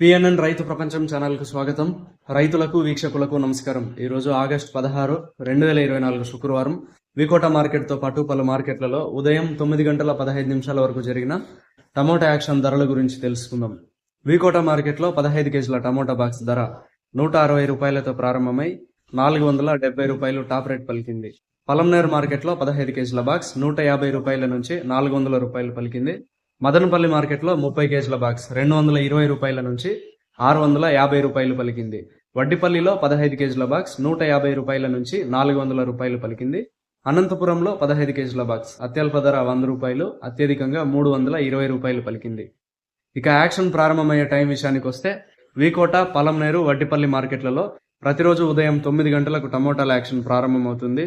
PNN రైతు ప్రపంచం ఛానల్కు స్వాగతం. రైతులకు వీక్షకులకు నమస్కారం. ఈరోజు ఆగస్టు పదహారు రెండు వేల ఇరవై నాలుగు శుక్రవారం. వికోట మార్కెట్తో పాటు పలు మార్కెట్లలో ఉదయం తొమ్మిది గంటల పదహైదు నిమిషాల వరకు జరిగిన టమోటా యాక్షన్ ధరల గురించి తెలుసుకుందాం. వికోట మార్కెట్లో పదహైదు కేజీల టమోటా బాక్స్ ధర నూట అరవై రూపాయలతో ప్రారంభమై నాలుగు వందల డెబ్బై రూపాయలు టాప్ రేట్ పలికింది. పలంనేరు మార్కెట్లో పదహైదు కేజీల బాక్స్ నూట యాభై రూపాయల నుంచి నాలుగు వందల రూపాయలు పలికింది. మదనపల్లి మార్కెట్లో ముప్పై కేజీల బాక్స్ రెండు వందల ఇరవై రూపాయల నుంచి ఆరు వందల యాభై రూపాయలు పలికింది. వడ్డిపల్లిలో పదహైదు కేజీల బాక్స్ నూట యాభై రూపాయల నుంచి నాలుగు వందల రూపాయలు పలికింది. అనంతపురంలో పదహైదు కేజీల బాక్స్ అత్యల్ప ధర వంద రూపాయలు అత్యధికంగా మూడు వందల ఇరవై రూపాయలు పలికింది. ఇక యాక్షన్ ప్రారంభమయ్యే టైం విషయానికి వస్తే వీకోట పలంనేరు వడ్డిపల్లి మార్కెట్లలో ప్రతిరోజు ఉదయం తొమ్మిది గంటలకు టమోటాల యాక్షన్ ప్రారంభమవుతుంది.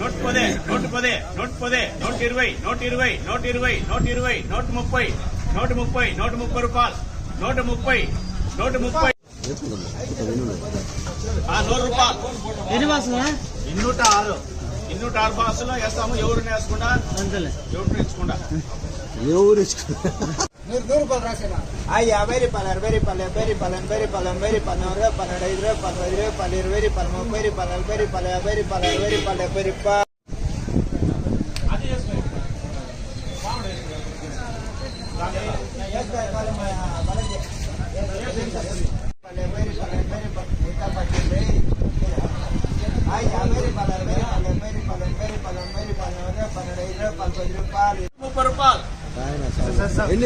నూట పదే నూట పదే నూట పదే నూట ఇరవై నూట ఇరవై నూట ఇరవై నూట ఇరవై నూట ముప్పై నూట ముప్పై నూట ముప్పై రూపాయలు నూట ముప్పై నూట ముప్పై. నూరు రూపాయలు. ఎన్ని బాసులా ఇన్నూట ఆరు ఇన్నూట ఆరు బాసులో వేస్తాము ఎవరిని వేసుకుండా అంతలే. ఎవరిని వేసుకుండా ఎవరు ఆ యాభై రూపాయలు అరవై రూపాయలు డెబ్బై రూపాయలు ఎనభై రూపాయలు ఎనభై రూపాయలు నూరు రూపాయలు పన్నెండు ఐదు రూపాయలు పదహైదు రూపాయలు ఇరవై రూపాయలు ముప్పై రూపాయలు నలభై రూపాయలు యాభై రూపాయలు అరవై రూపాయలు డెబ్బై రూపాయలు. ان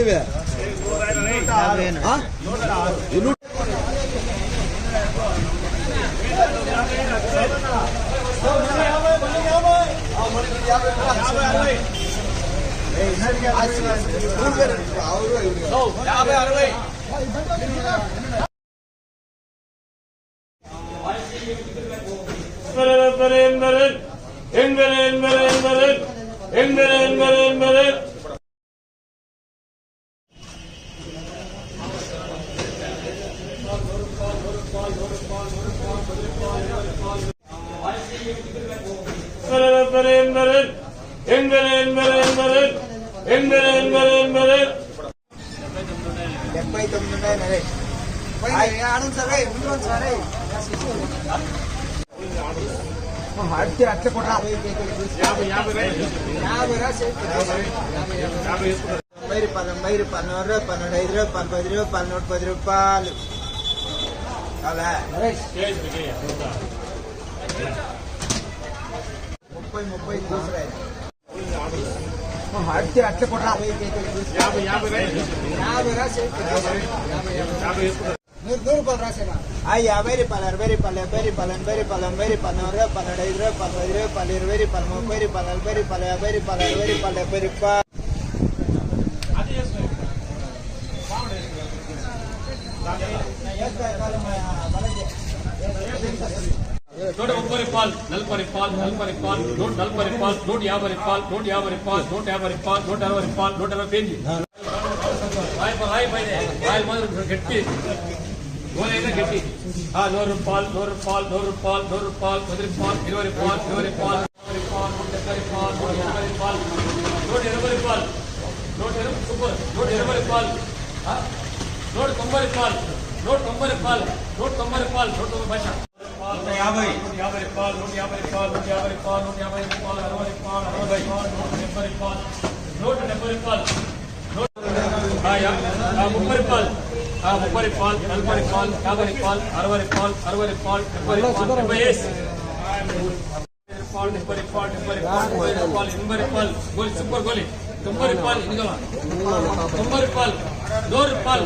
డెబ్బై తొమ్మిది ఉన్నాయి నరేష్ అట్టే అట్లా కూడా పన్నెండు పన్నెండు ఐదు రూపాయలు పన్నెండు ఐదు రూపాయలు పన్నెండు పది రూపాయలు పన్నెండు పది రూపాయలు. ముప్పై ముప్పై దూసరాయి అట్టి అట్ల కూడా యాభై యాభై యాభై రా యాభై వేసుకుంటారు నూరు రూపాయలు రాసేనా యాభై రూపాయలు అరవై రూపాయలు డెబ్బై రూపాయలు ఎనభై రూపాయలు ఎనభై రూపాయలు నూరు రూపాయలు పన్నెండు ఐదు రూపాయలు పది రూపాయలు ఇరవై రూపాయలు ముప్పై రూపాయలు నలభై రూపాయలు యాభై రూపాయలు అరవై రూపాయలు డెబ్బై రూపాయలు నూట ముప్పై రూపాయలు నలభై రూపాయలు నలభై రూపాయలు నూట నలభై రూపాయలు నూట యాభై రూపాయలు నూట యాభై రూపాయలు నూట యాభై రూపాయలు నూట అరవై రూపాయలు నూట అరవై పేజీ రాయి రాయి పైన రాయల మాదిరి గట్టి గోలైనా గట్టి ఆ నూరు రూపాయలు నూరు రూపాయలు నూరు రూపాయలు నూరు రూపాయలు పది రూపాయలు ఇరవై రూపాయలు ఇరవై రూపాయలు ఇరవై రూపాయలు నూట డెబ్బై రూపాయలు తొంభై రూపాయలు నూట తొంభై రూపాయలు నూట తొంభై రూపాయలు నూట తొంభై పైసా నూట యాభై నూట యాభై రూపాయలు నూట యాభై రూపాయలు నూట యాభై రూపాయలు నూట యాభై రూపాయలు అరవై రూపాయలు అరవై రూపాయలు నూట డెబ్బై రూపాయలు నూట డెబ్బై రూపాయలు ఆ యా- ఆ ముప్పై రూపాయలు ఆ ముప్పై రూపాయలు నలభై రూపాయలు యాభై రూపాయలు అరవై రూపాయలు అరవై రూపాయలు డెబ్బై రూపాయలు డెబ్బై వేసి రూపాయలు డెబ్బై రూపాయలు డెబ్బై రూపాయలు ముప్పై రూపాయలు ఎనభై రూపాయలు గోలి సూపర్ గోలి తొంభై రూపాయలు ఇదిగో తొంభై రూపాయలు నూరు రూపాయలు